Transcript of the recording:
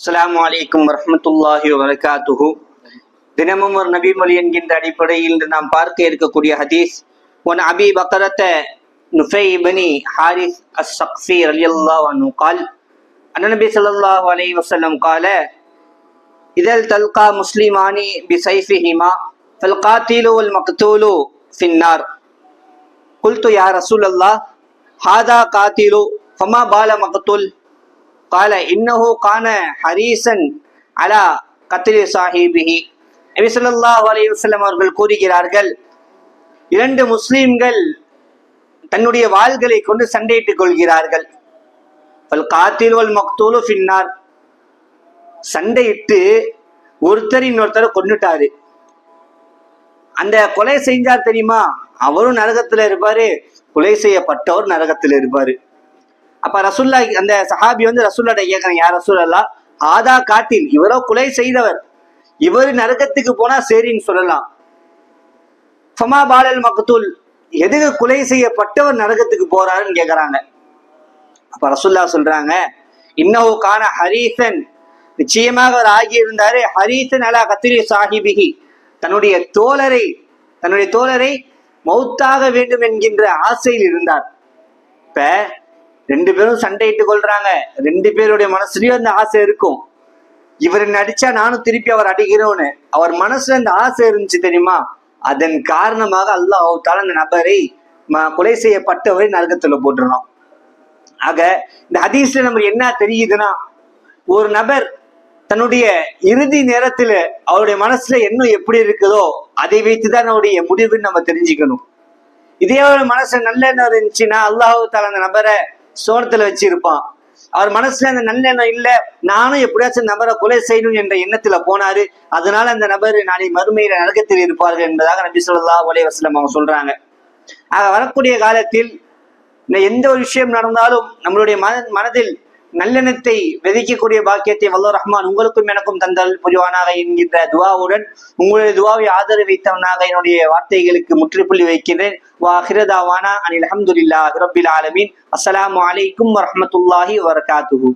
அஸ்லாம் வலைக்கும் வரமத்துல்லாஹி வரகாத்துஹு தினமும் ஒரு நபிமொழி என்கின்ற அடிப்படையில் இன்று நாம் பார்க்க இருக்கக்கூடிய ஹதீஸ் ஒன் அபி பக்கரத்த நுஃபை பனி ஹாரிஸ் அஸ் சக்ஸி அலி அல்லாஹ் கால் அண்ணநபி சல்லாஹ் அலை வசல்லம் கால இதழ் தல்கா முஸ்லிமானி பிசைஃபிஹிமா ஃபல்காத்திலு அல் மக்தூலு ஃபின்னார் குல்து யா ரசூல் அல்லாஹ் ஹாதா காத்திலு ஃபமா பால மக்துல் கால இன்னஹு கான ஹரீசன் அலா கத்திரி சாஹிபிஹி நபிசல்லா அலி அவர்கள் கூறுகிறார்கள் இரண்டு முஸ்லீம்கள் தன்னுடைய வாள்களை கொண்டு சண்டையிட்டுக் கொள்கிறார்கள். காத்திரோல் மக்தூலு பின்னார் சண்டையிட்டு ஒருத்தர் இன்னொருத்தரை கொண்டுட்டாரு அந்த கொலை செஞ்சார் தெரியுமா? அவரும் நரகத்துல இருப்பாரு கொலை செய்யப்பட்டவர் நரகத்துல இருப்பாரு. அப்ப ரசுல்லா அந்த சஹாபி வந்து ரசுல்லாட்ட கேட்கறேன் யார் ரசூல்லா ஆதா காத்தில் இவரோ கொலை செய்தவர். இவர் நரகத்துக்கு போனா சரின்னு சொல்லலாம். ஃபமா பாலல் மக்தூல் எதுக்கு கொலை செய்யப்பட்டவர் நரகத்துக்கு போறாருன்னு கேக்குறாங்க. அப்ப ரசுல்லா சொல்றாங்க இன்னோ கான ஹரீசன். நிச்சயமாக அவர் ஆகியிருந்தாரு ஹரீசன் அலா கத்திரி சாஹிபிகி தன்னுடைய தோழரை தன்னுடைய தோழரை மௌத்தாக வேண்டும் என்கின்ற ஆசையில் இருந்தார். இப்ப ரெண்டு பேரும் சண்டையிட்டு கொள்றாங்க ரெண்டு பேருடைய மனசுலயும் அந்த ஆசை இருக்கும். இவர் நடிச்சா நானும் திருப்பி அவர் அடிக்கிறோன்னு. அவர் மனசுல அந்த ஆசை இருந்துச்சு தெரியுமா? அதன் காரணமாக அல்லாஹ் அவுத்தால அந்த நபரை ம- கொலை செய்யப்பட்டவரை நரகத்துல போட்டுறோம் ஆக இந்த ஹதீஸ்ல நமக்கு என்ன தெரியுதுன்னா ஒரு நபர் தன்னுடைய இறுதி நேரத்துல அவருடைய மனசுல எண்ணம் எப்படி இருக்குதோ அதை வைத்துதான் அவருடைய முடிவுன்னு நம்ம தெரிஞ்சுக்கணும். இதே ஒரு மனசுல நல்ல எண்ணம் இருந்துச்சுன்னா அல்லாஹு தால அந்த நபரை சோரத்துல வச்சிருப்பான். அவர் மனசுல அந்த நல்லெண்ணம் இல்ல நானும் எப்படியாச்சும் நபரை கொலை செய்யணும் என்ற எண்ணத்துல போனாரு. அதனால அந்த நபர் நாளை மறுமையில நரகத்தில் இருப்பார்கள் என்பதாக நபி சொல்லா ஒலே வசலம் அவங்க சொல்றாங்க. ஆக வரக்கூடிய காலத்தில் இந்த எந்த ஒரு விஷயம் நடந்தாலும் நம்மளுடைய மன மனதில் நல்லெண்ணத்தை விதைக்கக்கூடிய பாக்கியத்தை வல்லோ ரஹ்மான் உங்களுக்கும் எனக்கும் தந்தல் புரிவானாக என்கின்ற துவாவுடன் உங்களுடைய துவாவை ஆதரவு வைத்தவனாக என்னுடைய வார்த்தைகளுக்கு முற்றுப்புள்ளி வைக்கின்றேன். வா ஹிரதாவானா அனில் அஹமதுல்லா ரபில் ஆலமீன். அஸ்லாம் அலைக்கும் வரமத்துல்லாஹி வரகாத்துஹு